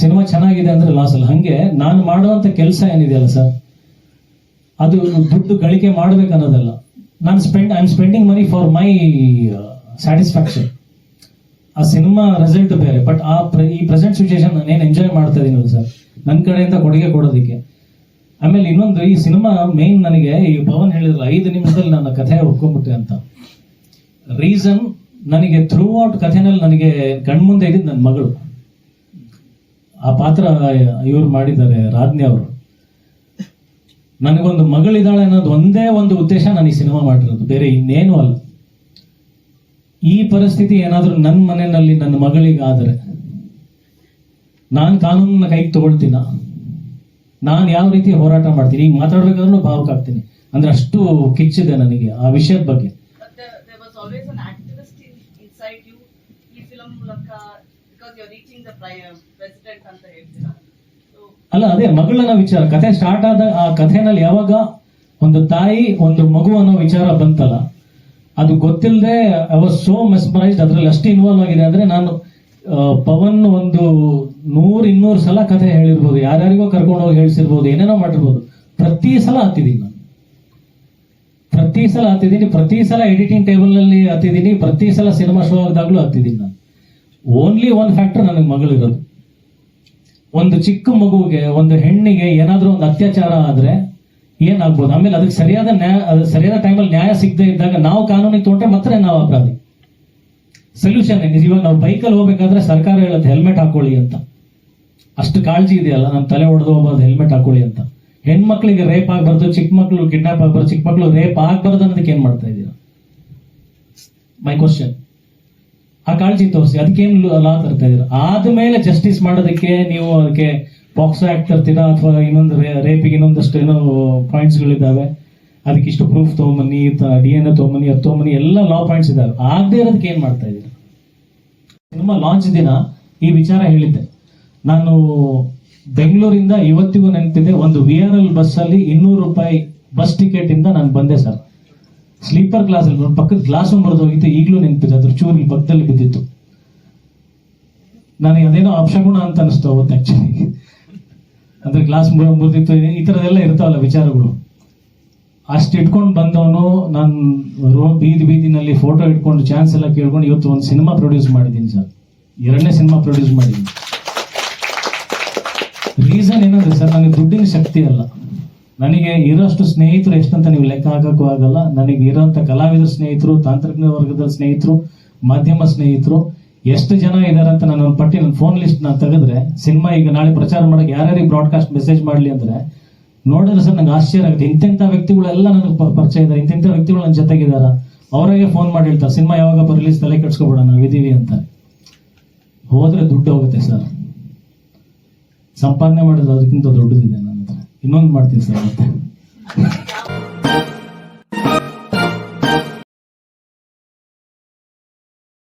Cinema ಚೆನ್ನಾಗಿದೆ ಅಂದ್ರೆ loss ಅಲ್ಲ. ಹಂಗೆ ನಾನು ಮಾಡುವಂತ ಕೆಲಸ ಏನಿದೆಯಲ್ಲ ಸರ್ ಅದು ದುಡ್ಡು ಗಳಿಕೆ ಅನ್ನೋದಲ್ಲ. ನಾನು spend I am spending money for my satisfaction ಆ ಸಿನಿಮಾ ರಿಸಲ್ಟ್ ಬೇರೆ ಬಟ್ ಆ ಈ ಪ್ರೆಸೆಂಟ್ ಸಿಚುಯೇಷನ್ ನಾನು ಎಂಜಾಯ್ ಮಾಡ್ತಾ ಇದೀನಲ್ಲ ಸರ್ ನನ್ನ ಕಡೆಯಿಂದ ಕೊಡುಗೆ ಕೊಡೋದಕ್ಕೆ. ಆಮೇಲೆ ಇನ್ನೊಂದು, ಈ ಸಿನಿಮಾ ಮೇನ್ ನನಗೆ, ಈ ಪವನ್ ಹೇಳಿದ್ರಲ್ಲ, ಐದು ನಿಮಿಷದಲ್ಲಿ ನನ್ನ ಕಥೆ ಒಪ್ಕೊಂಡ್ಬಿಟ್ಟೆ ಅಂತ. ರೀಸನ್ ನನಗೆ ಥ್ರೂ ಔಟ್ ಕಥೆನಲ್ಲಿ ನನಗೆ ಕಣ್ಮುಂದೆ ಇದ್ದಿದ್ದು ನನ್ನ ಮಗಳು. ಆ ಪಾತ್ರ ಇವ್ರು ಮಾಡಿದ್ದಾರೆ, ರಾಜ್ನಿ ಅವರು. ನನಗೊಂದು ಮಗಳಿದ್ದಾಳೆ ಅನ್ನೋದು ಒಂದೇ ಒಂದು ಉದ್ದೇಶ ನಾನು ಈ ಸಿನಿಮಾ ಮಾಡಿರೋದು. ಬೇರೆ ಇನ್ನೇನು ಅಲ್ಲ. ಈ ಪರಿಸ್ಥಿತಿ ಏನಾದರೂ ನನ್ನ ಮನೆಯಲ್ಲಿ ನನ್ನ ಮಗಳಿಗಾದರೆ ನಾನು ಕಾನೂನನ್ನ ಕೈಗೆ ತಗೊಳ್ತೀನ? ನಾನು ಯಾವ ರೀತಿ ಹೋರಾಟ ಮಾಡ್ತೀನಿ? ಈಗ ಮಾತಾಡ್ಬೇಕಾದ್ರೂ ಭಾವಕ ಅಂದ್ರೆ ಅಷ್ಟು ಕಿಚ್ಚಿದೆ ನನಗೆ ಆ ವಿಷಯದ ಬಗ್ಗೆ. ಹೇಳ್ತೀರಾ. ಅಲ್ಲ, ಅದೇ ಮಗಳನ್ನ ವಿಚಾರ. ಕಥೆ ಸ್ಟಾರ್ಟ್ ಆದ, ಆ ಕಥೆನಲ್ಲಿ ಯಾವಾಗ ಒಂದು ತಾಯಿ, ಒಂದು ಮಗು ಅನ್ನೋ ವಿಚಾರ ಬಂತಲ್ಲ, ಅದು ಗೊತ್ತಿಲ್ಲದೆ ಐ ವಾಸ್ ಸೋ ಮೆಸ್ಮರೈಸ್ಡ್ ಅದ್ರಲ್ಲಿ ಅಷ್ಟು ಇನ್ವಾಲ್ವ್ ಆಗಿದೆ ಅಂದ್ರೆ ನಾನು ಪವನ್ ಒಂದು ನೂರ್, ಇನ್ನೂರು ಸಲ ಕಥೆ ಹೇಳಿರ್ಬೋದು. ಯಾರ್ಯಾರಿಗೋ ಕರ್ಕೊಂಡು ಹೋಗಿ ಹೇಳ್ಸಿರ್ಬೋದು, ಏನೇನೋ ಮಾಡಿರ್ಬೋದು. ಪ್ರತಿ ಸಲ ಹತ್ತಿದ್ದೀನಿ ನಾನು. ಪ್ರತಿ ಸಲ ಹತ್ತಿದ್ದೀನಿ, ಪ್ರತಿ ಸಲ ಎಡಿಟಿಂಗ್ ಟೇಬಲ್ನಲ್ಲಿ ಹತ್ತಿದ್ದೀನಿ, ಪ್ರತಿ ಸಲ ಸಿನಿಮಾ ಶೋ ಆದಾಗ್ಲೂ ಹತ್ತಿದ್ದೀನಿ ನಾನು. ಓನ್ಲಿ ಒನ್ ಫ್ಯಾಕ್ಟರ್ ನನಗೆ ಮಗಳಿರೋದು. ಒಂದು ಚಿಕ್ಕ ಮಗುವಿಗೆ, ಒಂದು ಹೆಣ್ಣಿಗೆ ಏನಾದರೂ ಒಂದು ಅತ್ಯಾಚಾರ ಆದರೆ ಏನಾಗ್ಬೋದು? ಆಮೇಲೆ ಅದಕ್ಕೆ ಸರಿಯಾದ ನ್ಯಾಯ ಸರಿಯಾದ ಟೈಮಲ್ಲಿ ನ್ಯಾಯ ಸಿಗದೆ ಇದ್ದಾಗ ನಾವು ಕಾನೂನಿಗೆ ತೊಟ್ಟೆ ಮಾತ್ರ ನಾವು ಅಪರಾಧಿ. ಸೊಲ್ಯೂಷನ್ ಇವಾಗ ನಾವು ಬೈಕಲ್ಲಿ ಹೋಗ್ಬೇಕಾದ್ರೆ ಸರ್ಕಾರ ಹೇಳೋದು ಹೆಲ್ಮೆಟ್ ಹಾಕೊಳ್ಳಿ ಅಂತ. ಅಷ್ಟು ಕಾಳಜಿ ಇದೆಯಲ್ಲ ನಮ್ಮ ತಲೆ ಹೊಡೆದು ಹೋಗ್ಬಾರ್ದು ಹೆಲ್ಮೆಟ್ ಹಾಕೊಳ್ಳಿ ಅಂತ. ಹೆಣ್ಮಕ್ಳಿಗೆ ರೇಪ್ ಆಗಬಾರ್ದು, ಚಿಕ್ಕ ಮಕ್ಕಳು ಕಿಡ್ನಾಪ್ ಆಗ್ಬಾರ್ದು, ಚಿಕ್ಕ ಮಕ್ಕಳು ರೇಪ್ ಆಗಬಾರ್ದು ಅನ್ನೋದಕ್ಕೆ ಏನು ಮಾಡ್ತಾ ಇದ್ದೀರಾ ಮೈ ಕ್ವಶನ್ ಆ ಕಾಳಜಿ ತೋರಿಸಿ. ಅದಕ್ಕೇನು ಲಾ ತರ್ತಾ ಇದ್ರು ಆದ್ಮೇಲೆ ಜಸ್ಟಿಸ್ ಮಾಡೋದಕ್ಕೆ ನೀವು ಅದಕ್ಕೆ ಬಾಕ್ಸೋ ಆಕ್ಟ್ ತರ್ತೀರಾ ಅಥವಾ ಇನ್ನೊಂದು ರೇಪಿಗೆ ಇನ್ನೊಂದಷ್ಟು ಏನೋ ಪಾಯಿಂಟ್ಸ್ ಗಳಿದ್ದಾವೆ. ಅದಕ್ಕೆ ಇಷ್ಟು ಪ್ರೂಫ್ ತೊಗೊಂಬನ್ನಿ ಡಿ ಎನ್ ಎ ತೊಗೊಂಬನ್ನಿ, ಅದು ತೊಗೊಂಬನ್ನಿ, ಎಲ್ಲ ಲಾ ಪಾಯಿಂಟ್ಸ್ ಇದಾವೆ ಆಗದೆ ಇರೋದಕ್ಕೆ ಏನು ಮಾಡ್ತಾ ಇದ್ದೀರಾ? ಸಿನಿಮಾ ಲಾಂಚ್ ದಿನ ಈ ವಿಚಾರ ಹೇಳಿದ್ದೆ. ನಾನು ಬೆಂಗಳೂರಿಂದ ಇವತ್ತಿಗೂ ನೆನಪಿದೆ, ಒಂದು ವಿ ಆರ್ ಎಲ್ ಬಸ್ ಅಲ್ಲಿ ಇನ್ನೂರು ರೂಪಾಯಿ ಬಸ್ ಟಿಕೆಟ್ ಇಂದ ನಾನು ಬಂದೆ ಸರ್. ಸ್ಲೀಪರ್ ಗ್ಲಾಸ್ ಅಲ್ಲಿ ಪಕ್ಕದ ಗ್ಲಾಸ್ ಮುರಿದೋಗಿತ್ತು ಈಗಲೂ ನೆನಪಿದೆ, ಅದ್ರ ಚೂರು ಪಕ್ಕದಲ್ಲಿ ಬಿದ್ದಿತ್ತು. ನನಗೆ ಅದೇನೋ ಅಪಶಗುಣ ಅಂತ ಅನಿಸ್ತು ಅವತ್ತು ಆ್ಯಕ್ಚುಲಿ ಅಂದ್ರೆ ಗ್ಲಾಸ್ ಮುರಿದಿತ್ತು, ಈ ಥರದೆಲ್ಲ ಇರ್ತಾವಲ್ಲ ವಿಚಾರಗಳು. ಅಷ್ಟು ಇಟ್ಕೊಂಡು ಬಂದವನು, ನಾನು ರೋ ಬೀದಿ ಬೀದಿನಲ್ಲಿ ಫೋಟೋ ಇಟ್ಕೊಂಡು ಚಾನ್ಸ್ ಎಲ್ಲ ಕೇಳ್ಕೊಂಡು ಇವತ್ತು ಒಂದು ಸಿನಿಮಾ ಪ್ರೊಡ್ಯೂಸ್ ಮಾಡಿದ್ದೀನಿ ಸರ್. ಎರಡನೇ ಸಿನಿಮಾ ಪ್ರೊಡ್ಯೂಸ್ ಮಾಡಿದ್ದೀನಿ. ರೀಸನ್ ಏನಂದ್ರೆ ಸರ್, ನನಗೆ ದುಡ್ಡಿನ ಶಕ್ತಿ ಅಲ್ಲ. ನನಗೆ ಇರೋಷ್ಟು ಸ್ನೇಹಿತರು ಎಷ್ಟಂತ ನೀವು ಲೆಕ್ಕ ಹಾಕೋಕ್ಕೂ ಆಗಲ್ಲ. ನನಗೆ ಇರೋಂಥ ಕಲಾವಿದರ ಸ್ನೇಹಿತರು, ತಾಂತ್ರಿಕ ವರ್ಗದ ಸ್ನೇಹಿತರು, ಮಾಧ್ಯಮ ಸ್ನೇಹಿತರು, ಎಷ್ಟು ಜನ ಇದಾರೆ ಅಂತ ನಾನು ಒಂದು ಪಟ್ಟಿ ನನ್ನ ಫೋನ್ ಲಿಸ್ಟ್ ನಾನು ತೆಗೆದ್ರೆ, ಸಿನಿಮಾ ಈಗ ನಾಳೆ ಪ್ರಚಾರ ಮಾಡಕ್ಕೆ ಯಾರ್ಯಾರಿಗೆ ಬ್ರಾಡ್ಕಾಸ್ಟ್ ಮೆಸೇಜ್ ಮಾಡಲಿ ಅಂದ್ರೆ, ನೋಡಿದ್ರೆ ಸರ್ ನಂಗೆ ಆಶ್ಚರ್ಯ ಆಗುತ್ತೆ. ಇಂತೆಂಥ ವ್ಯಕ್ತಿಗಳೆಲ್ಲ ನನಗೆ ಪರಿಚಯ ಇದ್ದಾರೆ. ಇಂತೆಂಥ ವ್ಯಕ್ತಿಗಳು ನನ್ನ ಜೊತೆಗಿದ್ದಾರೆ. ಅವರಿಗೆ ಫೋನ್ ಮಾಡಿ ಹೇಳ್ತಾರೆ ಸಿನಿಮಾ ಯಾವಾಗ ರಿಲೀಸ್ ತಲೆ ಕೆಡ್ಸ್ಕೊಬೇಡ ವಿಧಿವಿ ಅಂತ. ಹೋದ್ರೆ ದುಡ್ಡು ಹೋಗುತ್ತೆ ಸರ್. ಸಂಪಾದನೆ ಮಾಡಿದ್ರೆ ಅದಕ್ಕಿಂತ ದೊಡ್ಡದಿದೆ. ಇನ್ನೊಂದು ಮಾಡ್ತೀನಿ ಸರ್ ಮತ್ತೆ.